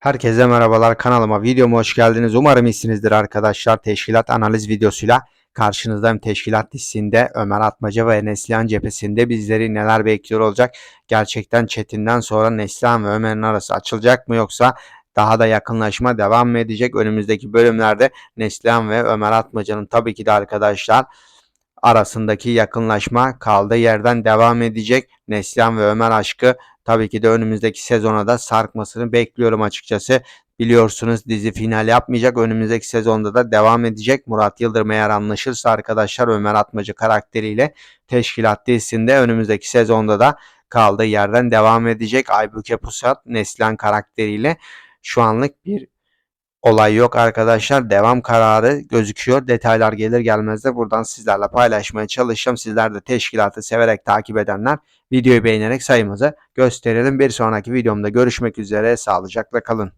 Herkese merhabalar kanalıma videoma hoş geldiniz. Umarım iyisinizdir arkadaşlar. Teşkilat analiz videosuyla karşınızdayım. Teşkilat dizisinde Ömer Atmaca ve Neslihan cephesinde bizleri neler bekliyor olacak? Gerçekten Çetin'den sonra Neslihan ve Ömer'in arası açılacak mı yoksa daha da yakınlaşma devam mı edecek? Önümüzdeki bölümlerde Neslihan ve Ömer Atmaca'nın tabii ki de arkadaşlar arasındaki yakınlaşma kaldığı yerden devam edecek. Neslihan ve Ömer aşkı tabii ki de önümüzdeki sezona da sarkmasını bekliyorum açıkçası. Biliyorsunuz dizi final yapmayacak. Önümüzdeki sezonda da devam edecek. Murat Yıldırım eğer anlaşırsa arkadaşlar Ömer Atmacı karakteriyle Teşkilat dizisinde önümüzdeki sezonda da kaldığı yerden devam edecek. Aybüke Pusat Neslihan karakteriyle şu anlık bir olay yok arkadaşlar. Devam kararı gözüküyor. Detaylar gelir gelmez de buradan sizlerle paylaşmaya çalışacağım. Sizler de teşkilatı severek takip edenler videoyu beğenerek sayımızı gösterelim. Bir sonraki videomda görüşmek üzere. Sağlıcakla kalın.